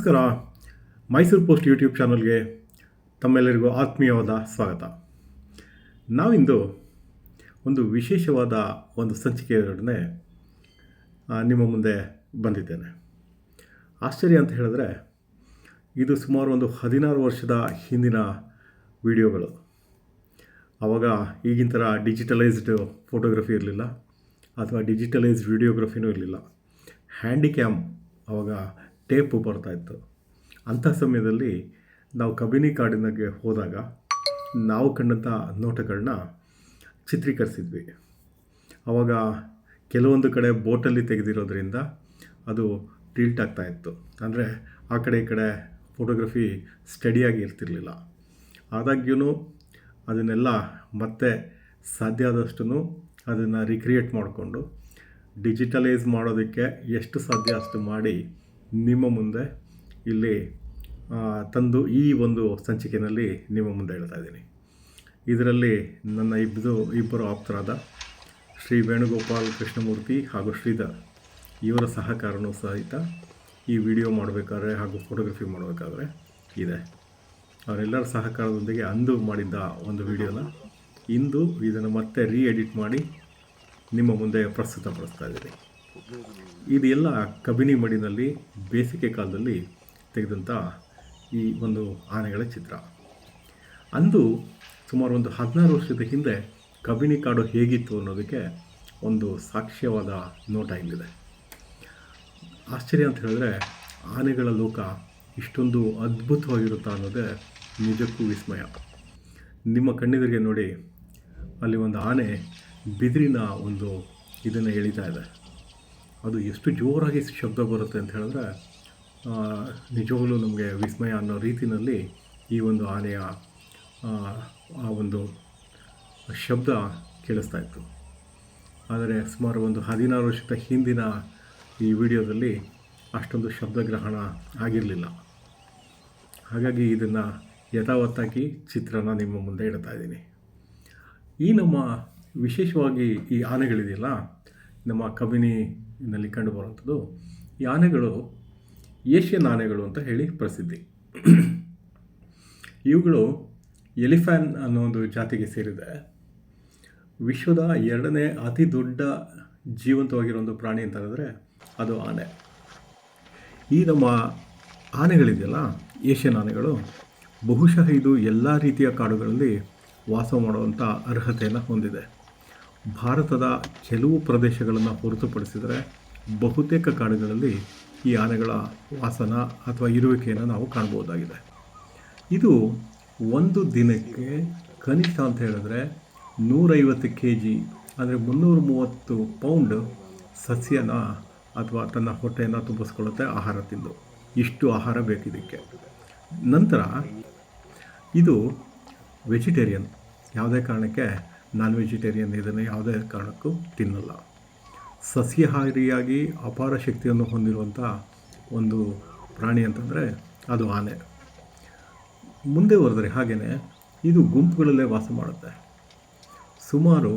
ನಮಸ್ಕಾರ. Mysuru post YouTube ಚಾನಲ್ಗೆ ತಮ್ಮೆಲ್ಲರಿಗೂ ಆತ್ಮೀಯವಾದ ಸ್ವಾಗತ. ನಾವಿಂದು ಒಂದು ವಿಶೇಷವಾದ ಒಂದು ಸಂಚಿಕೆಯೊಡನೆ ನಿಮ್ಮ ಮುಂದೆ ಬಂದಿದ್ದೇನೆ. ಆಶ್ಚರ್ಯ ಅಂತ ಹೇಳಿದ್ರೆ, ಇದು ಸುಮಾರು ಒಂದು ಹದಿನಾರು ವರ್ಷದ ಹಿಂದಿನ ವಿಡಿಯೋಗಳು. ಆವಾಗ ಈಗಿನ ಥರ ಡಿಜಿಟಲೈಸ್ಡ್ ಫೋಟೋಗ್ರಫಿ ಇರಲಿಲ್ಲ, ಅಥವಾ ಡಿಜಿಟಲೈಸ್ಡ್ ವಿಡಿಯೋಗ್ರಫಿನೂ ಇರಲಿಲ್ಲ. ಹ್ಯಾಂಡಿಕ್ಯಾಮ್ ಆವಾಗ ಟೇಪು ಬರ್ತಾಯಿತ್ತು ಅಂಥ ಸಮಯದಲ್ಲಿ ನಾವು ಕಬಿನಿ ಕಾಡಿನಾಗೆ ಹೋದಾಗ ನಾವು ಕಂಡಂಥ ನೋಟಗಳನ್ನ ಚಿತ್ರೀಕರಿಸಿದ್ವಿ. ಆವಾಗ ಕೆಲವೊಂದು ಕಡೆ ಬೋಟಲ್ಲಿ ತೆಗೆದಿರೋದ್ರಿಂದ ಅದು ಟಿಲ್ಟ್ ಆಗ್ತಾ ಇತ್ತು. ಅಂದರೆ ಆ ಕಡೆ ಈ ಕಡೆ ಫೋಟೋಗ್ರಫಿ ಸ್ಟಡಿಯಾಗಿ ಇರ್ತಿರ್ಲಿಲ್ಲ. ಆದಾಗ್ಯೂ ಅದನ್ನೆಲ್ಲ ಮತ್ತೆ ಸಾಧ್ಯ ಆದಷ್ಟು ಅದನ್ನು ರಿಕ್ರಿಯೇಟ್ ಮಾಡಿಕೊಂಡು ಡಿಜಿಟಲೈಸ್ ಮಾಡೋದಕ್ಕೆ ಎಷ್ಟು ಸಾಧ್ಯ ಅಷ್ಟು ಮಾಡಿ ನಿಮ್ಮ ಮುಂದೆ ಇಲ್ಲಿ ತಂದು ಈ ಒಂದು ಸಂಚಿಕೆಯಲ್ಲಿ ನಿಮ್ಮ ಮುಂದೆ ಹೇಳ್ತಾ ಇದ್ದೀನಿ. ಇದರಲ್ಲಿ ನನ್ನ ಇಬ್ಬರು ಇಬ್ಬರು ಆಪ್ತರಾದ ಶ್ರೀ ವೇಣುಗೋಪಾಲ್ ಕೃಷ್ಣಮೂರ್ತಿ ಹಾಗೂ ಶ್ರೀಧರ್ ಇವರ ಸಹಕಾರನೂ ಸಹಿತ ಈ ವಿಡಿಯೋ ಮಾಡಬೇಕಾದ್ರೆ ಹಾಗೂ ಫೋಟೋಗ್ರಫಿ ಮಾಡಬೇಕಾದ್ರೆ ಇದೆ. ಅವರೆಲ್ಲರ ಸಹಕಾರದೊಂದಿಗೆ ಅಂದು ಮಾಡಿದ್ದ ಒಂದು ವಿಡಿಯೋನ ಇಂದು ಇದನ್ನು ಮತ್ತೆ ರೀ ಎಡಿಟ್ ಮಾಡಿ ನಿಮ್ಮ ಮುಂದೆ ಪ್ರಸ್ತುತಪಡಿಸ್ತಾ ಇದ್ದೀನಿ. ಇದೆಲ್ಲ ಕಬಿನಿ ಮಡಿನಲ್ಲಿ ಬೇಸಿಗೆ ಕಾಲದಲ್ಲಿ ತೆಗೆದಂಥ ಈ ಒಂದು ಆನೆಗಳ ಚಿತ್ರ. ಅಂದು ಸುಮಾರು ಒಂದು ಹದಿನಾರು ವರ್ಷದ ಹಿಂದೆ ಕಬಿನಿ ಕಾಡು ಹೇಗಿತ್ತು ಅನ್ನೋದಕ್ಕೆ ಒಂದು ಸಾಕ್ಷ್ಯವಾದ ನೋಟ ಇಲ್ಲಿದೆ ಆಶ್ಚರ್ಯ ಅಂತ ಹೇಳಿದ್ರೆ ಆನೆಗಳ ಲೋಕ ಇಷ್ಟೊಂದು ಅದ್ಭುತವಾಗಿರುತ್ತಾ ಅನ್ನೋದೇ ನಿಜಕ್ಕೂ ವಿಸ್ಮಯ. ನಿಮ್ಮ ಕಣ್ಣೆದುರಿಗೆ ನೋಡಿ ಅಲ್ಲಿ ಒಂದು ಆನೆ ಬಿದಿರಿನ ಒಂದು ಇದನ್ನು ಎಳಿತಾ ಇದೆ. ಅದು ಎಷ್ಟು ಜೋರಾಗಿ ಶಬ್ದ ಬರುತ್ತೆ ಅಂತ ಹೇಳಿದ್ರೆ ನಿಜವಾಗಲೂ ನಮಗೆ ವಿಸ್ಮಯ ಅನ್ನೋ ರೀತಿಯಲ್ಲಿ ಈ ಒಂದು ಆನೆಯ ಆ, ಒಂದು ಶಬ್ದ ಕೇಳಿಸ್ತಾ ಇತ್ತು. ಆದರೆ ಸುಮಾರು ಒಂದು ಹದಿನಾರು ವರ್ಷದ ಹಿಂದಿನ ಈ ವಿಡಿಯೋದಲ್ಲಿ ಅಷ್ಟೊಂದು ಶಬ್ದಗ್ರಹಣ ಆಗಿರಲಿಲ್ಲ. ಹಾಗಾಗಿ ಇದನ್ನು ಯಥಾವತ್ತಾಗಿ ಚಿತ್ರನ ನಿಮ್ಮ ಮುಂದೆ ಇಡ್ತಾ ಇದ್ದೀನಿ. ಈ ನಮ್ಮ ವಿಶೇಷವಾಗಿ ಈ ಆನೆಗಳಿದೆಯಲ್ಲ ನಮ್ಮ ಕಬಿನಿನಲ್ಲಿ ಕಂಡುಬರುವಂಥದ್ದು ಈ ಆನೆಗಳು ಏಷ್ಯನ್ ಆನೆಗಳು ಅಂತ ಹೇಳಿ ಪ್ರಸಿದ್ಧಿ. ಇವುಗಳು ಎಲಿಫ್ಯಾನ್ ಅನ್ನೋ ಒಂದು ಜಾತಿಗೆ ಸೇರಿದೆ. ವಿಶ್ವದ ಎರಡನೇ ಅತಿ ದೊಡ್ಡ ಜೀವಂತವಾಗಿರೋ ಒಂದು ಪ್ರಾಣಿ ಅಂತ ಹೇಳಿದ್ರೆ ಅದು ಆನೆ. ಈ ನಮ್ಮ ಆನೆಗಳಿದೆಯಲ್ಲ, ಏಷ್ಯನ್ ಆನೆಗಳು, ಬಹುಶಃ ಇದು ಎಲ್ಲ ರೀತಿಯ ಕಾಡುಗಳಲ್ಲಿ ವಾಸ ಮಾಡುವಂಥ ಅರ್ಹತೆಯನ್ನು ಹೊಂದಿದೆ. ಭಾರತದ ಕೆಲವು ಪ್ರದೇಶಗಳನ್ನು ಹೊರತುಪಡಿಸಿದರೆ ಬಹುತೇಕ ಕಾಡುಗಳಲ್ಲಿ ಈ ಆನೆಗಳ ವಾಸನ ಅಥವಾ ಇರುವಿಕೆಯನ್ನು ನಾವು ಕಾಣ್ಬೋದಾಗಿದೆ ಇದು ಒಂದು ದಿನಕ್ಕೆ ಕನಿಷ್ಠ ಅಂತ ಹೇಳಿದ್ರೆ ನೂರೈವತ್ತು ಕೆ ಜಿ ಅಂದರೆ ಮುನ್ನೂರ ಮೂವತ್ತು ಪೌಂಡ್ ಸಸ್ಯನ ಅಥವಾ ತನ್ನ ಹೊಟ್ಟೆಯನ್ನು ತುಂಬಿಸ್ಕೊಳ್ಳುತ್ತೆ ಆಹಾರ ತಿಂದು. ಇಷ್ಟು ಆಹಾರ ಬೇಕಿದ್ದಕ್ಕೆ. ನಂತರ ಇದು ವೆಜಿಟೇರಿಯನ್. ಯಾವುದೇ ಕಾರಣಕ್ಕೆ ನಾನ್ ವೆಜಿಟೇರಿಯನ್ ಇದನ್ನು ಯಾವುದೇ ಕಾರಣಕ್ಕೂ ತಿನ್ನಲ್ಲ. ಸಸ್ಯಾಹಾರಿಯಾಗಿ ಅಪಾರ ಶಕ್ತಿಯನ್ನು ಹೊಂದಿರುವಂಥ ಒಂದು ಪ್ರಾಣಿ ಅಂತಂದರೆ ಅದು ಆನೆ. ಮುಂದೆ ಹೊರದ್ರೆ ಹಾಗೆಯೇ ಇದು ಗುಂಪುಗಳಲ್ಲೇ ವಾಸ ಮಾಡುತ್ತೆ. ಸುಮಾರು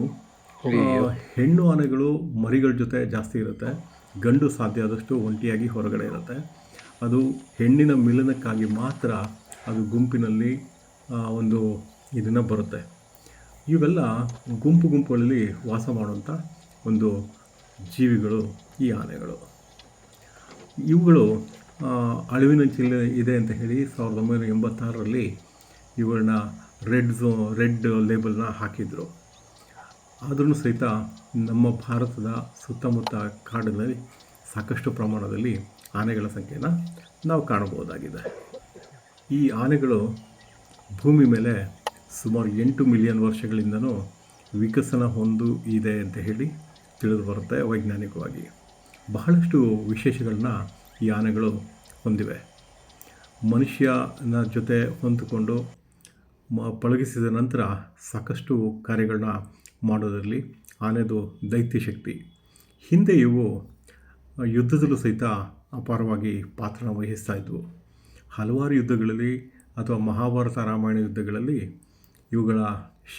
ಹೆಣ್ಣು ಆನೆಗಳು ಮರಿಗಳ ಜೊತೆ ಜಾಸ್ತಿ ಇರುತ್ತೆ. ಗಂಡು ಸಾಧ್ಯ ಆದಷ್ಟು ಒಂಟಿಯಾಗಿ ಹೊರಗಡೆ ಇರುತ್ತೆ. ಅದು ಹೆಣ್ಣಿನ ಮಿಲನಕ್ಕಾಗಿ ಮಾತ್ರ ಅದು ಗುಂಪಿನಲ್ಲಿ ಒಂದು ಇದನ್ನು ಬರುತ್ತೆ. ಇವೆಲ್ಲ ಗುಂಪು ಗುಂಪುಗಳಲ್ಲಿ ವಾಸ ಮಾಡುವಂಥ ಒಂದು ಜೀವಿಗಳು, ಈ ಆನೆಗಳು. ಇವುಗಳು ಅಳಿವಿನ ಅಳಿವಿನಂಚಿನ ಇದೆ ಅಂತ ಹೇಳಿ ಸಾವಿರದ ಒಂಬೈನೂರ ಎಂಬತ್ತಾರರಲ್ಲಿ ಇವುಗಳನ್ನ ರೆಡ್ ಝೋ, ರೆಡ್ ಲೇಬಲ್ನ ಹಾಕಿದರು. ಆದ್ರೂ ಸಹಿತ ನಮ್ಮ ಭಾರತದ ಸುತ್ತಮುತ್ತ ಕಾಡಿನಲ್ಲಿ ಸಾಕಷ್ಟು ಪ್ರಮಾಣದಲ್ಲಿ ಆನೆಗಳ ಸಂಖ್ಯೆನ ನಾವು ಕಾಣಬಹುದಾಗಿದೆ. ಈ ಆನೆಗಳು ಭೂಮಿ ಮೇಲೆ ಸುಮಾರು ಎಂಟು ಮಿಲಿಯನ್ ವರ್ಷಗಳಿಂದನೂ ವಿಕಸನ ಹೊಂದು ಇದೆ ಅಂತ ಹೇಳಿ ತಿಳಿದು ಬರುತ್ತೆ ವೈಜ್ಞಾನಿಕವಾಗಿ. ಬಹಳಷ್ಟು ವಿಶೇಷಗಳನ್ನ ಈ ಆನೆಗಳು ಹೊಂದಿವೆ. ಮನುಷ್ಯನ ಜೊತೆ ಹೊಂದಿಕೊಂಡು ಮ, ಪಳಗಿಸಿದ ನಂತರ ಸಾಕಷ್ಟು ಕಾರ್ಯಗಳನ್ನ ಮಾಡೋದರಲ್ಲಿ ಆನೆದು ದೈತ್ಯ ಶಕ್ತಿ. ಹಿಂದೆ ಇವು ಯುದ್ಧದಲ್ಲೂ ಸಹಿತ ಅಪಾರವಾಗಿ ಪಾತ್ರನ ವಹಿಸ್ತಾ ಇದ್ವು. ಹಲವಾರು ಯುದ್ಧಗಳಲ್ಲಿ ಅಥವಾ ಮಹಾಭಾರತ ರಾಮಾಯಣ ಯುದ್ಧಗಳಲ್ಲಿ ಇವುಗಳ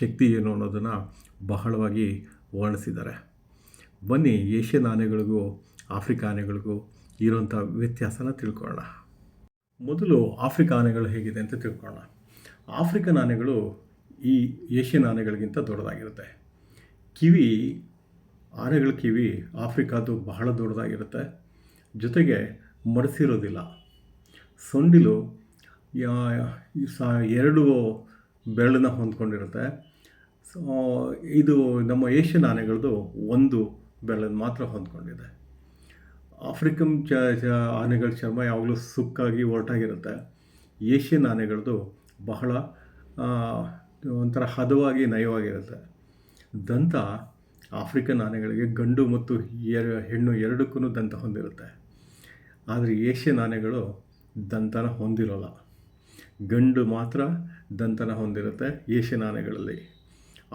ಶಕ್ತಿ ಏನು ಅನ್ನೋದನ್ನು ಬಹಳವಾಗಿ ವರ್ಣಿಸಿದ್ದಾರೆ. ಬನ್ನಿ ಏಷ್ಯನ್ ಆನೆಗಳಿಗೂ, ಆಫ್ರಿಕಾ ಆನೆಗಳಿಗೂ ಇರೋಂಥ ವ್ಯತ್ಯಾಸನ ತಿಳ್ಕೊಳ್ಳೋಣ. ಮೊದಲು ಆಫ್ರಿಕಾ ಆನೆಗಳು ಹೇಗಿದೆ ಅಂತ ತಿಳ್ಕೊಳ್ಳೋಣ. ಆಫ್ರಿಕನ್ ಆನೆಗಳು ಈ ಏಷ್ಯನ್ ಆನೆಗಳಿಗಿಂತ ದೊಡ್ಡದಾಗಿರುತ್ತೆ. ಕಿವಿ, ಆನೆಗಳ ಕಿವಿ ಆಫ್ರಿಕಾದು ಬಹಳ ದೊಡ್ಡದಾಗಿರುತ್ತೆ. ಜೊತೆಗೆ ಮಡಿಸಿರೋದಿಲ್ಲ. ಸೊಂಡಿಲು ಎರಡು ಬೆರಳನ್ನ ಹೊಂದ್ಕೊಂಡಿರುತ್ತೆ. ಸೊ ಇದು ನಮ್ಮ ಏಷ್ಯನ್ ಆನೆಗಳದ್ದು ಒಂದು ಬೆರಳನ್ನು ಮಾತ್ರ ಹೊಂದ್ಕೊಂಡಿದೆ. ಆಫ್ರಿಕನ್ ಚ ಆನೆಗಳ ಚರ್ಮ ಯಾವಾಗಲೂ ಸುಕ್ಕಾಗಿ ಒರಟಾಗಿರುತ್ತೆ. ಏಷ್ಯನ್ ಆನೆಗಳದ್ದು ಬಹಳ ಒಂಥರ ಹದವಾಗಿ ನಯವಾಗಿರುತ್ತೆ. ದಂತ ಆಫ್ರಿಕನ್ ಆನೆಗಳಿಗೆ ಗಂಡು ಮತ್ತು ಎರ, ಹೆಣ್ಣು ಎರಡಕ್ಕೂ ದಂತ ಹೊಂದಿರುತ್ತೆ. ಆದರೆ ಏಷ್ಯನ್ ಆನೆಗಳು ದಂತನ ಹೊಂದಿರೋಲ್ಲ. ಗಂಡು ಮಾತ್ರ ದಂತನ ಹೊಂದಿರುತ್ತೆ ಏಷ್ಯನ್ ಆನೆಗಳಲ್ಲಿ.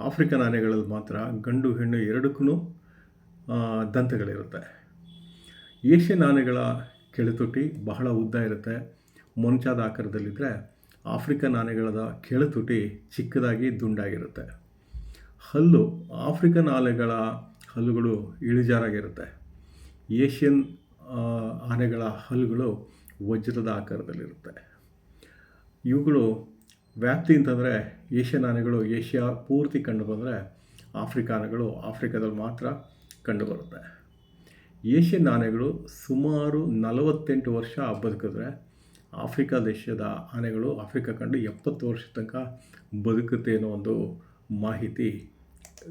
ಆಫ್ರಿಕನ್ ಆನೆಗಳಲ್ಲಿ ಮಾತ್ರ ಗಂಡು, ಹೆಣ್ಣು ಎರಡಕ್ಕೂ ದಂತಗಳಿರುತ್ತೆ. ಏಷ್ಯನ್ ಆನೆಗಳ ಕೆಳತುಟಿ ಬಹಳ ಉದ್ದ ಇರುತ್ತೆ. ಮೊಂಚಾದ ಆಕಾರದಲ್ಲಿದ್ದರೆ ಆಫ್ರಿಕನ್ ಆನೆಗಳ ಕೆಳತುಟಿ ಚಿಕ್ಕದಾಗಿ ದುಂಡಾಗಿರುತ್ತೆ. ಹಲ್ಲು, ಆಫ್ರಿಕನ್ ಆನೆಗಳ ಹಲ್ಲುಗಳು ಇಳಿಜಾರಾಗಿರುತ್ತೆ. ಏಷ್ಯನ್ ಆನೆಗಳ ಹಲ್ಲುಗಳು ವಜ್ರದ ಆಕಾರದಲ್ಲಿರುತ್ತೆ. ಇವುಗಳು ವ್ಯಾಪ್ತಿ ಅಂತಂದರೆ ಏಷ್ಯನ್ ಆನೆಗಳು ಏಷ್ಯಾ ಪೂರ್ತಿ ಕಂಡು ಬಂದರೆ ಆಫ್ರಿಕಾ ಆನೆಗಳು ಆಫ್ರಿಕಾದಲ್ಲಿ ಮಾತ್ರ ಕಂಡುಬರುತ್ತೆ ಏಷ್ಯನ್ ಆನೆಗಳು ಸುಮಾರು ನಲವತ್ತೆಂಟು ವರ್ಷ ಬದುಕಿದ್ರೆ ಆಫ್ರಿಕಾ ದೇಶದ ಆನೆಗಳು ಆಫ್ರಿಕಾ ಕಂಡು ಎಪ್ಪತ್ತು ವರ್ಷ ತನಕ ಬದುಕುತ್ತೆ ಅನ್ನೋ ಒಂದು ಮಾಹಿತಿ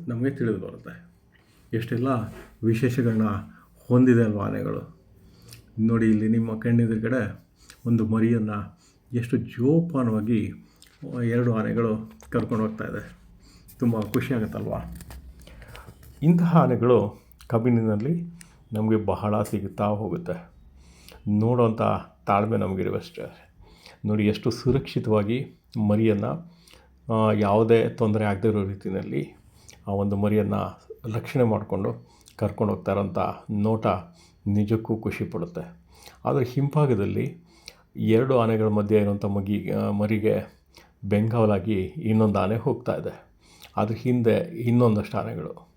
ನಮಗೆ ತಿಳಿದು ಬರುತ್ತೆ. ಎಷ್ಟೆಲ್ಲ ವಿಶೇಷಗಳನ್ನ ಹೊಂದಿದೆ ಅಲ್ವಾ ಆನೆಗಳು? ನೋಡಿ, ಇಲ್ಲಿ ನಿಮ್ಮ ಕಣ್ಣೆದುರುಗಡೆ ಒಂದು ಮರಿಯನ್ನು ಎಷ್ಟು ಜೋಪಾನವಾಗಿ ಎರಡು ಆನೆಗಳು ಕರ್ಕೊಂಡು ಹೋಗ್ತಾ ಇದೆ. ತುಂಬ ಖುಷಿಯಾಗುತ್ತಲ್ವಾ ಇಂತಹ ಆನೆಗಳು ಕಬ್ಬಿನಲ್ಲಿ ನಮಗೆ ಬಹಳ ಸಿಗುತ್ತಾ ಹೋಗುತ್ತೆ. ನೋಡೋಂಥ ತಾಳ್ಮೆ ನಮಗಿರುವಷ್ಟೇ. ನೋಡಿ, ಎಷ್ಟು ಸುರಕ್ಷಿತವಾಗಿ ಮರಿಯನ್ನು ಯಾವುದೇ ತೊಂದರೆ ಆಗದೇ ಇರೋ ರೀತಿಯಲ್ಲಿ ಆ ಒಂದು ಮರಿಯನ್ನು ರಕ್ಷಣೆ ಮಾಡಿಕೊಂಡು ಕರ್ಕೊಂಡು ಹೋಗ್ತಾ ಇರೋಂಥ ನೋಟ ನಿಜಕ್ಕೂ ಖುಷಿ ಪಡುತ್ತೆ. ಆದರೆ ಹಿಂಭಾಗದಲ್ಲಿ ಎರಡು ಆನೆಗಳ ಮಧ್ಯೆ ಇರುವಂಥ ಮಗಿ ಮರಿಗೆ ಬೆಂಗಾವಲಾಗಿ ಇನ್ನೊಂದು ಆನೆ ಹೋಗ್ತಾ ಇದೆ. ಅದ್ರ ಹಿಂದೆ ಇನ್ನೊಂದಷ್ಟು ಆನೆಗಳು.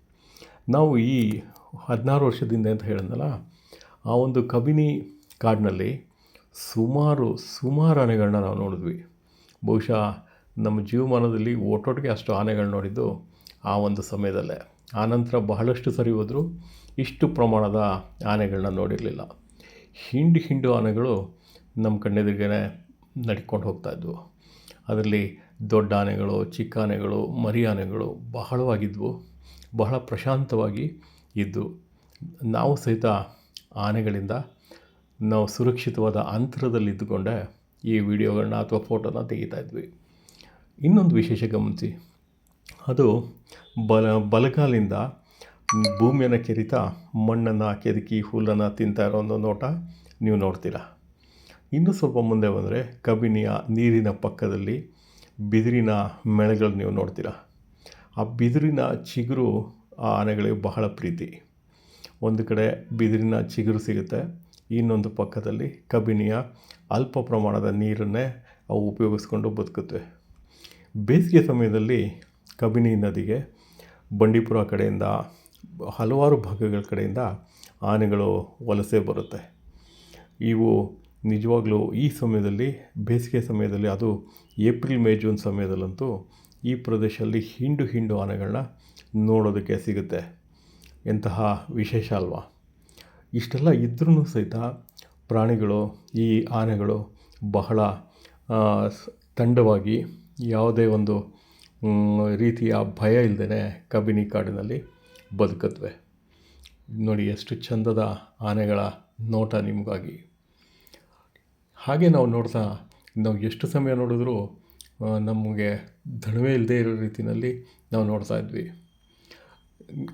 ನಾವು ಈ ಹದಿನಾರು ವರ್ಷದಿಂದ ಅಂತ ಹೇಳಿದ್ನಲ್ಲ, ಆ ಒಂದು ಕಬಿನಿ ಕಾಡಿನಲ್ಲಿ ಸುಮಾರು ಸುಮಾರು ಆನೆಗಳನ್ನ ನಾವು ನೋಡಿದ್ವಿ. ಬಹುಶಃ ನಮ್ಮ ಜೀವಮಾನದಲ್ಲಿ ಒಟ್ಟೊಟ್ಟಿಗೆ ಅಷ್ಟು ಆನೆಗಳು ನೋಡಿದ್ದು ಆ ಒಂದು ಸಮಯದಲ್ಲೇ. ಆನಂತರ ಬಹಳಷ್ಟು ಸರಿ ಹೋದರೂ ಇಷ್ಟು ಪ್ರಮಾಣದ ಆನೆಗಳನ್ನ ನೋಡಿರಲಿಲ್ಲ. ಹಿಂಡು ಹಿಂಡು ಆನೆಗಳು ನಮ್ಮ ಕಣ್ಣೆದುರಿಗೆ ನಡ್ಕೊಂಡು ಹೋಗ್ತಾಯಿದ್ವು ಅದರಲ್ಲಿ ದೊಡ್ಡ ಆನೆಗಳು ಚಿಕ್ಕ ಆನೆಗಳು ಮರಿ ಆನೆಗಳು ಬಹಳವಾಗಿದ್ವು. ಬಹಳ ಪ್ರಶಾಂತವಾಗಿ ಇದ್ದವು ನಾವು ಸಹಿತ ಆನೆಗಳಿಂದ ನಾವು ಸುರಕ್ಷಿತವಾದ ಅಂತರದಲ್ಲಿದ್ದುಕೊಂಡೆ ಈ ವಿಡಿಯೋಗಳನ್ನ ಅಥವಾ ಫೋಟೋನ ತೆಗಿತಾ ಇದ್ವಿ. ಇನ್ನೊಂದು ವಿಶೇಷ ಗಮನಿಸಿ, ಅದು ಬಲ, ಬಲಗಾಲಿಂದ ಭೂಮಿಯನ್ನು ಕೆರಿತಾ ಮಣ್ಣನ್ನು ಕೆದಕಿ ಹುಲ್ಲನ್ನು ತಿಂತಾ ಇರೋ ಒಂದು ನೋಟ ನೀವು ನೋಡ್ತೀರಾ. ಇನ್ನೂ ಸ್ವಲ್ಪ ಮುಂದೆ ಬಂದರೆ ಕಬಿನಿಯ ನೀರಿನ ಪಕ್ಕದಲ್ಲಿ ಬಿದಿರಿನ ಮೆಳೆಗಳನ್ನ ನೀವು ನೋಡ್ತೀರ. ಆ ಬಿದಿರಿನ ಚಿಗುರು, ಆ ಆನೆಗಳಿಗೆ ಬಹಳ ಪ್ರೀತಿ. ಒಂದು ಕಡೆ ಬಿದಿರಿನ ಚಿಗುರು ಸಿಗುತ್ತೆ, ಇನ್ನೊಂದು ಪಕ್ಕದಲ್ಲಿ ಕಬಿನಿಯ ಅಲ್ಪ ಪ್ರಮಾಣದ ನೀರನ್ನೇ ಅವು ಉಪಯೋಗಿಸ್ಕೊಂಡು ಬದುಕುತ್ತವೆ ಬೇಸಿಗೆ ಸಮಯದಲ್ಲಿ ಕಬಿನಿ ನದಿಗೆ, ಬಂಡೀಪುರ ಕಡೆಯಿಂದ ಹಲವಾರು ಭಾಗಗಳ ಕಡೆಯಿಂದ ಆನೆಗಳು ವಲಸೆ ಬರುತ್ತೆ. ಇವು ನಿಜವಾಗ್ಲೂ ಈ ಸಮಯದಲ್ಲಿ, ಬೇಸಿಗೆ ಸಮಯದಲ್ಲಿ, ಅದು ಏಪ್ರಿಲ್, ಮೇ, ಜೂನ್ ಸಮಯದಲ್ಲಂತೂ ಈ ಪ್ರದೇಶದಲ್ಲಿ ಹಿಂಡು ಹಿಂಡು ಆನೆಗಳನ್ನ ನೋಡೋದಕ್ಕೆ ಸಿಗುತ್ತೆ. ಎಂತಹ ವಿಶೇಷ ಅಲ್ವಾ? ಇಷ್ಟೆಲ್ಲ ಇದ್ರೂ ಸಹಿತ ಪ್ರಾಣಿಗಳು, ಈ ಆನೆಗಳು ಬಹಳ ತಂಡವಾಗಿ ಯಾವುದೇ ಒಂದು ರೀತಿಯ ಭಯ ಇಲ್ಲದೇ ಕಬಿನಿ ಕಾಡಿನಲ್ಲಿ ಬದುಕತ್ವೆ ನೋಡಿ, ಎಷ್ಟು ಚಂದದ ಆನೆಗಳ ನೋಟ ನಿಮಗಾಗಿ. ಹಾಗೆ ನಾವು ನೋಡ್ತಾ, ನಾವು ಎಷ್ಟು ಸಮಯ ನೋಡಿದ್ರೂ ನಮಗೆ ದಣವೇ ಇಲ್ಲದೆ ಇರೋ ರೀತಿಯಲ್ಲಿ ನಾವು ನೋಡ್ತಾ ಇದ್ವಿ.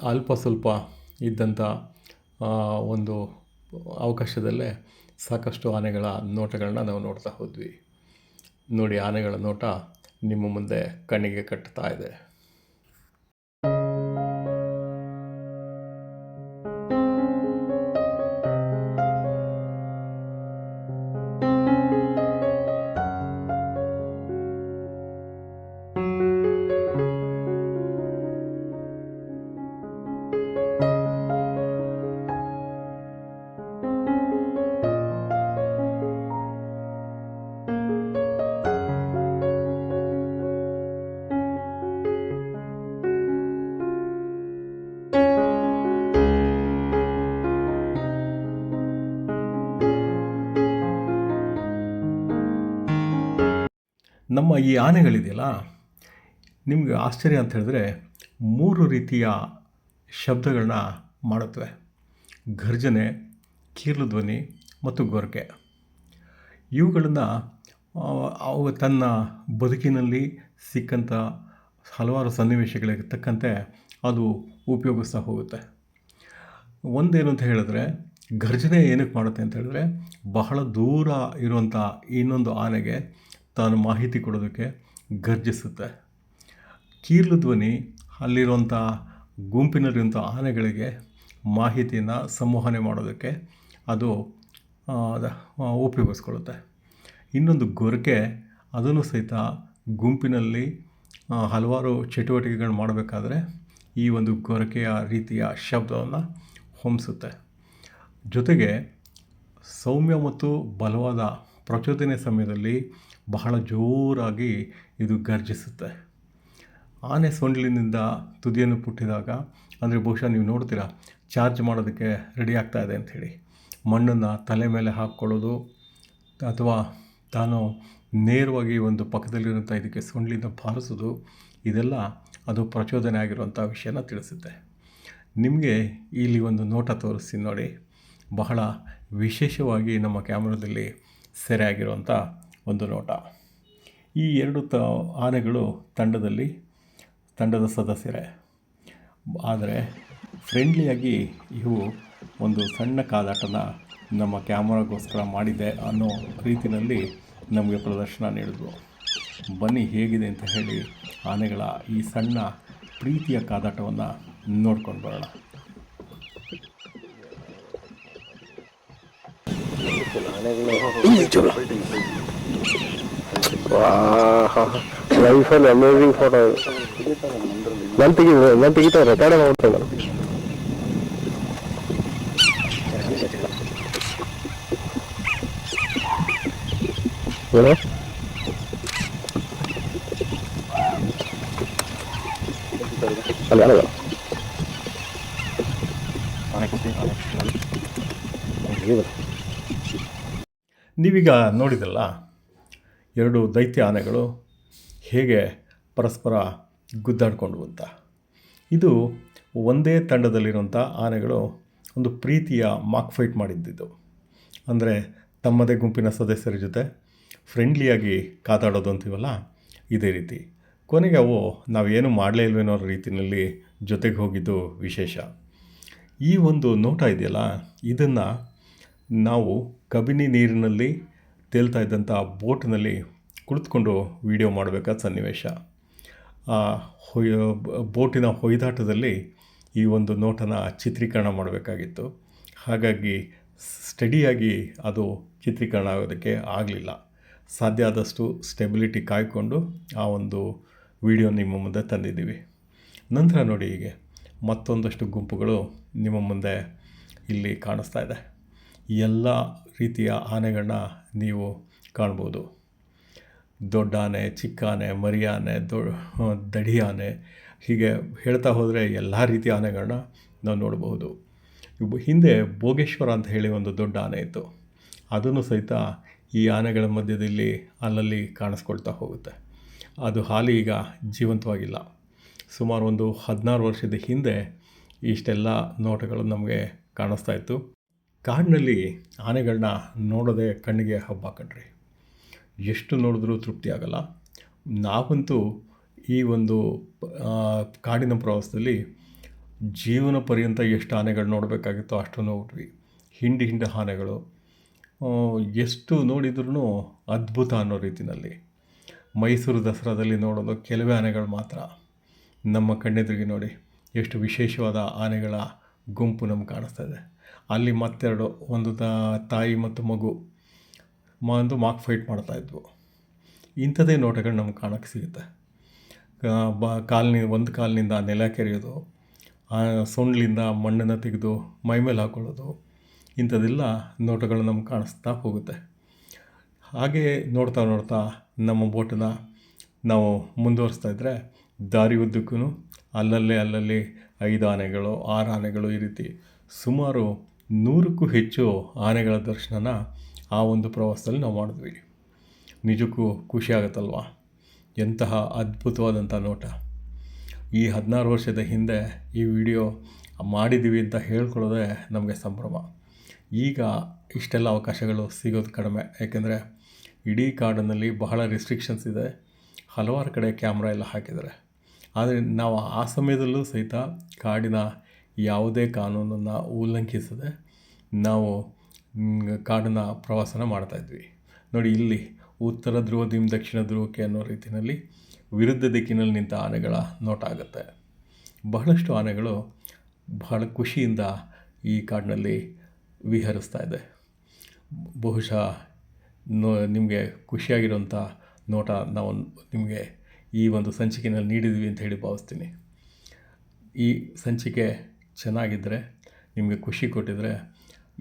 ಅಲ್ಪ ಸ್ವಲ್ಪ ಇದ್ದಂಥ ಒಂದು ಅವಕಾಶದಲ್ಲೇ ಸಾಕಷ್ಟು ಆನೆಗಳ ನೋಟಗಳನ್ನ ನಾವು ನೋಡ್ತಾ ಹೋದ್ವಿ. ನೋಡಿ ಆನೆಗಳ ನೋಟ ನಿಮ್ಮ ಮುಂದೆ ಕಣ್ಣಿಗೆ ಕಟ್ಟುತ್ತಾ ಇದೆ. ನಮ್ಮ ಈ ಆನೆಗಳಿದೆಯಲ್ಲ, ನಿಮಗೆ ಆಶ್ಚರ್ಯ ಅಂತ ಹೇಳಿದ್ರೆ ಮೂರು ರೀತಿಯ ಶಬ್ದಗಳನ್ನ ಮಾಡುತ್ತವೆ. ಘರ್ಜನೆ, ಕೀರ್ಲು ಧ್ವನಿ ಮತ್ತು ಗೊರಕೆ. ಇವುಗಳನ್ನು ಅವು ತನ್ನ ಬದುಕಿನಲ್ಲಿ ಸಿಕ್ಕಂಥ ಹಲವಾರು ಸನ್ನಿವೇಶಗಳಿಗೆ ತಕ್ಕಂತೆ ಅದು ಉಪಯೋಗಿಸ್ತಾ ಹೋಗುತ್ತೆ. ಒಂದೇನು ಅಂತ ಹೇಳಿದ್ರೆ, ಘರ್ಜನೆ ಏನಕ್ಕೆ ಮಾಡುತ್ತೆ ಅಂತ ಹೇಳಿದ್ರೆ, ಬಹಳ ದೂರ ಇರುವಂಥ ಇನ್ನೊಂದು ಆನೆಗೆ ತಾನು ಮಾಹಿತಿ ಕೊಡೋದಕ್ಕೆ ಗರ್ಜಿಸುತ್ತೆ. ಕೀರ್ಲು ಧ್ವನಿ ಅಲ್ಲಿರುವಂಥ ಗುಂಪಿನಲ್ಲಿರುವಂಥ ಆನೆಗಳಿಗೆ ಮಾಹಿತಿಯನ್ನು ಸಂವಹನೆ ಮಾಡೋದಕ್ಕೆ ಅದು ಉಪಯೋಗಿಸ್ಕೊಳ್ಳುತ್ತೆ. ಇನ್ನೊಂದು ಗೊರಕೆ, ಅದನ್ನು ಸಹಿತ ಗುಂಪಿನಲ್ಲಿ ಹಲವಾರು ಚಟುವಟಿಕೆಗಳು ಮಾಡಬೇಕಾದ್ರೆ ಈ ಒಂದು ಗೊರಕೆಯ ರೀತಿಯ ಶಬ್ದವನ್ನು ಹೊಮ್ಮಿಸುತ್ತೆ ಜೊತೆಗೆ ಸೌಮ್ಯ ಮತ್ತು ಬಲವಾದ ಪ್ರಚೋದನೆ ಸಮಯದಲ್ಲಿ ಬಹಳ ಜೋರಾಗಿ ಇದು ಗರ್ಜಿಸುತ್ತೆ ಆನೆ ಸೊಂಡಿಲಿನಿಂದ ತುದಿಯನ್ನು ಪುಟ್ಟಿದಾಗ, ಅಂದರೆ ಬಹುಶಃ ನೀವು ನೋಡ್ತೀರಾ, ಚಾರ್ಜ್ ಮಾಡೋದಕ್ಕೆ ರೆಡಿ ಆಗ್ತಾ ಇದೆ ಅಂಥೇಳಿ ಮಣ್ಣನ್ನು ತಲೆ ಮೇಲೆ ಹಾಕ್ಕೊಳ್ಳೋದು, ಅಥವಾ ತಾನು ನೇರವಾಗಿ ಒಂದು ಪಕ್ಕದಲ್ಲಿರುವಂಥ ಇದಕ್ಕೆ ಸೊಂಡಿಲಿಂದ ಬಾರಿಸೋದು, ಇದೆಲ್ಲ ಅದು ಪ್ರಚೋದನೆ ಆಗಿರುವಂಥ ವಿಷಯನ ತಿಳಿಸುತ್ತೆ. ನಿಮಗೆ ಇಲ್ಲಿ ಒಂದು ನೋಟ ತೋರಿಸಿ ನೋಡಿ. ಬಹಳ ವಿಶೇಷವಾಗಿ ನಮ್ಮ ಕ್ಯಾಮ್ರಾದಲ್ಲಿ ಸೆರೆ ಆಗಿರುವಂಥ ಒಂದು ನೋಟ. ಈ ಎರಡು ತ, ಆನೆಗಳು ತಂಡದಲ್ಲಿ, ತಂಡದ ಸದಸ್ಯರೇ. ಆದರೆ ಫ್ರೆಂಡ್ಲಿಯಾಗಿ ಇವು ಒಂದು ಸಣ್ಣ ಕಾದಾಟನ ನಮ್ಮ ಕ್ಯಾಮರಾಗೋಸ್ಕರ ಮಾಡಿದೆ ಅನ್ನೋ ರೀತಿಯಲ್ಲಿ ನಮಗೆ ಪ್ರದರ್ಶನ ನೀಡಿದ್ವು ಬನ್ನಿ ಹೇಗಿದೆ ಅಂತ ಹೇಳಿ ಆನೆಗಳ ಈ ಸಣ್ಣ ಪ್ರೀತಿಯ ಕಾದಾಟವನ್ನು ನೋಡ್ಕೊಂಡು ಬರೋಣ. ಲೈಫಲ್ಲಿ ಅಮೇಝಿಂಗ್ ಫೋಟೋ ನಾನು ತೆಗಿದ್ರೆ ನಾನು ರೆಕಾರ್ಡ್ ಮಾಡ್ತೇನೆ ಏನು? ಅಲ್ಲ ಅಲ್ಲ ನೀವೀಗ ನೋಡಿದಲ್ಲ ಎರಡು ದೈತ್ಯ ಆನೆಗಳು ಹೇಗೆ ಪರಸ್ಪರ ಗುದ್ದಾಡಿಕೊಂಡು ಅಂತ ಇದು ಒಂದೇ ತಂಡದಲ್ಲಿರುವಂಥ ಆನೆಗಳು ಒಂದು ಪ್ರೀತಿಯ ಮಾಕ್ ಫೈಟ್ ಮಾಡಿದ್ದಿದ್ದು ಅಂದರೆ ತಮ್ಮದೇ ಗುಂಪಿನ ಸದಸ್ಯರ ಜೊತೆ ಫ್ರೆಂಡ್ಲಿಯಾಗಿ ಕಾತಾಡೋದು ಅಂತೀವಲ್ಲ, ಇದೇ ರೀತಿ. ಕೊನೆಗೆ ಅವು ನಾವೇನು ಮಾಡಲೇ ಇಲ್ವೇನೋ ರೀತಿಯಲ್ಲಿ ಜೊತೆಗೆ ಹೋಗಿದ್ದು ವಿಶೇಷ. ಈ ಒಂದು ನೋಟ ಇದೆಯಲ್ಲ, ಇದನ್ನು ನಾವು ಕಬಿನಿ ನೀರಿನಲ್ಲಿ ತೇಲ್ತಾ ಇದ್ದಂಥ ಬೋಟ್ನಲ್ಲಿ ಕುಳಿತುಕೊಂಡು ವಿಡಿಯೋ ಮಾಡಬೇಕಾದ ಸನ್ನಿವೇಶ. ಆ ಹೊಯ್, ಬೋಟಿನ ಹೊಯ್ದಾಟದಲ್ಲಿ ಈ ಒಂದು ನೋಟನ ಚಿತ್ರೀಕರಣ ಮಾಡಬೇಕಾಗಿತ್ತು. ಹಾಗಾಗಿ ಸ್ಟಡಿಯಾಗಿ ಅದು ಚಿತ್ರೀಕರಣ ಆಗೋದಕ್ಕೆ ಆಗಲಿಲ್ಲ. ಸಾಧ್ಯ ಆದಷ್ಟು ಸ್ಟೆಬಿಲಿಟಿ ಕಾಯ್ಕೊಂಡು ಆ ಒಂದು ವಿಡಿಯೋ ನಿಮ್ಮ ಮುಂದೆ ತಂದಿದ್ದೀವಿ. ನಂತರ ನೋಡಿ ಹೀಗೆ ಮತ್ತೊಂದಷ್ಟು ಗುಂಪುಗಳು ನಿಮ್ಮ ಮುಂದೆ ಇಲ್ಲಿ ಕಾಣಿಸ್ತಾ ಇದೆ. ಎಲ್ಲ ರೀತಿಯ ಆನೆಗಳನ್ನ ನೀವು ಕಾಣ್ಬೋದು. ದೊಡ್ಡ ಆನೆ, ಚಿಕ್ಕ ಆನೆ, ಮರಿ ಆನೆ, ದೊ, ದಡಿ ಆನೆ, ಹೀಗೆ ಹೇಳ್ತಾ ಹೋದರೆ ಎಲ್ಲ ರೀತಿಯ ಆನೆಗಳನ್ನ ನಾವು ನೋಡಬಹುದು. ಹಿಂದೆ ಭೋಗೇಶ್ವರ ಅಂತ ಹೇಳಿ ಒಂದು ದೊಡ್ಡ ಆನೆ ಇತ್ತು. ಅದನ್ನು ಸಹಿತ ಈ ಆನೆಗಳ ಮಧ್ಯದಲ್ಲಿ ಅಲ್ಲಲ್ಲಿ ಕಾಣಿಸ್ಕೊಳ್ತಾ ಹೋಗುತ್ತೆ. ಅದು ಹಾಲಿ ಈಗ ಜೀವಂತವಾಗಿಲ್ಲ. ಸುಮಾರು ಒಂದು ಹದಿನಾರು ವರ್ಷದ ಹಿಂದೆ ಇಷ್ಟೆಲ್ಲ ನೋಟಗಳು ನಮಗೆ ಕಾಣಿಸ್ತಾ ಇತ್ತು. ಕಾಡಿನಲ್ಲಿ ಆನೆಗಳನ್ನ ನೋಡೋದೇ ಕಣ್ಣಿಗೆ ಹಬ್ಬ ಕಣ್ರಿ ಎಷ್ಟು ನೋಡಿದ್ರೂ ತೃಪ್ತಿ ಆಗಲ್ಲ. ನಾವಂತೂ ಈ ಒಂದು ಕಾಡಿನ ಪ್ರವಾಸದಲ್ಲಿ ಜೀವನ ಪರ್ಯಂತ ಎಷ್ಟು ಆನೆಗಳು ನೋಡಬೇಕಾಗಿತ್ತೋ ಅಷ್ಟು ನೋಡ್ರಿ ಹಿಂಡಿ ಹಿಂಡಿ ಆನೆಗಳು ಎಷ್ಟು ನೋಡಿದ್ರೂ ಅದ್ಭುತ ಅನ್ನೋ ರೀತಿಯಲ್ಲಿ ಮೈಸೂರು ದಸರಾದಲ್ಲಿ ನೋಡೋದು ಕೆಲವೇ ಆನೆಗಳು ಮಾತ್ರ. ನಮ್ಮ ಕಣ್ಣೆದುರಿಗೆ ನೋಡಿ ಎಷ್ಟು ವಿಶೇಷವಾದ ಆನೆಗಳ ಗುಂಪು ನಮ್ಗೆ ಕಾಣಿಸ್ತಾ ಇದೆ. ಅಲ್ಲಿ ಮತ್ತೆರಡು, ಒಂದು ತಾಯಿ ಮತ್ತು ಮಗು ಒಂದು ಮಾಕ್ ಫೈಟ್ ಮಾಡ್ತಾ ಇದ್ವು. ಇಂಥದ್ದೇ ನೋಟಗಳು ನಮ್ಗೆ ಕಾಣೋಕ್ಕೆ ಸಿಗುತ್ತೆ. ಬ, ಕಾಲಿನ, ಒಂದು ಕಾಲಿನಿಂದ ನೆಲ ಕೆರೆಯೋದು ಸೊಂಡ್ಲಿಂದ ಮಣ್ಣನ್ನು ತೆಗೆದು ಮೈ ಮೇಲೆ ಹಾಕ್ಕೊಳ್ಳೋದು ಇಂಥದ್ದೆಲ್ಲ ನೋಟಗಳು ನಮ್ಗೆ ಕಾಣಿಸ್ತಾ ಹೋಗುತ್ತೆ. ಹಾಗೆ ನೋಡ್ತಾ ನೋಡ್ತಾ ನಮ್ಮ ಬೋಟನ್ನ ನಾವು ಮುಂದುವರಿಸ್ತಾ ಇದ್ದರೆ ದಾರಿ ಉದ್ದಕ್ಕೂ ಅಲ್ಲಲ್ಲೇ ಅಲ್ಲಲ್ಲಿ ಐದು ಆನೆಗಳು, ಆರು ಆನೆಗಳು ಈ ರೀತಿ ಸುಮಾರು ನೂರಕ್ಕೂ ಹೆಚ್ಚು ಆನೆಗಳ ದರ್ಶನನ ಆ ಒಂದು ಪ್ರವಾಸದಲ್ಲಿ ನಾವು ಮಾಡಿದ್ವಿ. ನಿಜಕ್ಕೂ ಖುಷಿ ಎಂತಹ ಅದ್ಭುತವಾದಂಥ ನೋಟ. ಈ ಹದಿನಾರು ವರ್ಷದ ಹಿಂದೆ ಈ ವಿಡಿಯೋ ಮಾಡಿದ್ದೀವಿ ಅಂತ ಹೇಳ್ಕೊಳ್ಳೋದೇ ನಮಗೆ ಸಂಭ್ರಮ. ಈಗ ಇಷ್ಟೆಲ್ಲ ಅವಕಾಶಗಳು ಸಿಗೋದು ಕಡಿಮೆ. ಯಾಕೆಂದರೆ ಇಡೀ ಕಾಡಿನಲ್ಲಿ ಬಹಳ ರೆಸ್ಟ್ರಿಕ್ಷನ್ಸ್ ಇದೆ. ಹಲವಾರು ಕಡೆ ಕ್ಯಾಮ್ರಾ ಎಲ್ಲ ಹಾಕಿದ್ದಾರೆ. ಆದರೆ ನಾವು ಆ ಸಮಯದಲ್ಲೂ ಸಹಿತ ಕಾಡಿನ ಯಾವುದೇ ಕಾನೂನನ್ನು ಉಲ್ಲಂಘಿಸದೆ ನಾವು ಕಾಡನ್ನು ಪ್ರವಾಸನ ಮಾಡ್ತಾಯಿದ್ವಿ ನೋಡಿ, ಇಲ್ಲಿ ಉತ್ತರ ಧ್ರುವದಿಂದ ದಕ್ಷಿಣ ಧ್ರುವಕ್ಕೆ ಅನ್ನೋ ರೀತಿಯಲ್ಲಿ ವಿರುದ್ಧ ದಿಕ್ಕಿನಲ್ಲಿ ನಿಂತ ಆನೆಗಳ ನೋಟ ಆಗುತ್ತೆ. ಬಹಳಷ್ಟು ಆನೆಗಳು ಬಹಳ ಖುಷಿಯಿಂದ ಈ ಕಾಡಿನಲ್ಲಿ ವಿಹರಿಸ್ತಾ ಇದೆ. ಬಹುಶಃ ನೋ, ನಿಮಗೆ ಖುಷಿಯಾಗಿರುವಂಥ ನೋಟ ನಾವು ನಿಮಗೆ ಈ ಒಂದು ಸಂಚಿಕೆಯಲ್ಲಿ ನೀಡಿದ್ವಿ ಅಂತ ಹೇಳಿ ಭಾವಿಸ್ತೀನಿ. ಈ ಸಂಚಿಕೆ ಚೆನ್ನಾಗಿದ್ದರೆ ನಿಮಗೆ ಖುಷಿ ಕೊಟ್ಟಿದ್ದರೆ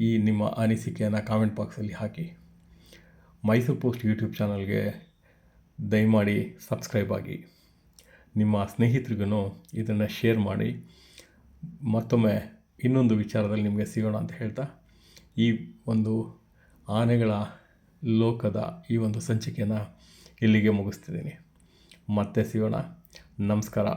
ಈ ನಿಮ್ಮ ಅನಿಸಿಕೆಯನ್ನು ಕಾಮೆಂಟ್ ಬಾಕ್ಸಲ್ಲಿ ಹಾಕಿ. ಮೈಸೂರು ಪೋಸ್ಟ್ ಯೂಟ್ಯೂಬ್ ಚಾನಲ್ಗೆ ದಯಮಾಡಿ ಸಬ್ಸ್ಕ್ರೈಬ್ ಆಗಿ. ನಿಮ್ಮ ಸ್ನೇಹಿತರಿಗೂ ಇದನ್ನು ಶೇರ್ ಮಾಡಿ. ಮತ್ತೊಮ್ಮೆ ಇನ್ನೊಂದು ವಿಚಾರದಲ್ಲಿ ನಿಮಗೆ ಸಿಗೋಣ ಅಂತ ಹೇಳ್ತಾ, ಈ ಒಂದು ಆನೆಗಳ ಲೋಕದ ಈ ಒಂದು ಸಂಚಿಕೆಯನ್ನು ಇಲ್ಲಿಗೆ ಮುಗಿಸ್ತಿದ್ದೀನಿ. ಮತ್ತೆ ಸಿಗೋಣ. ನಮಸ್ಕಾರ.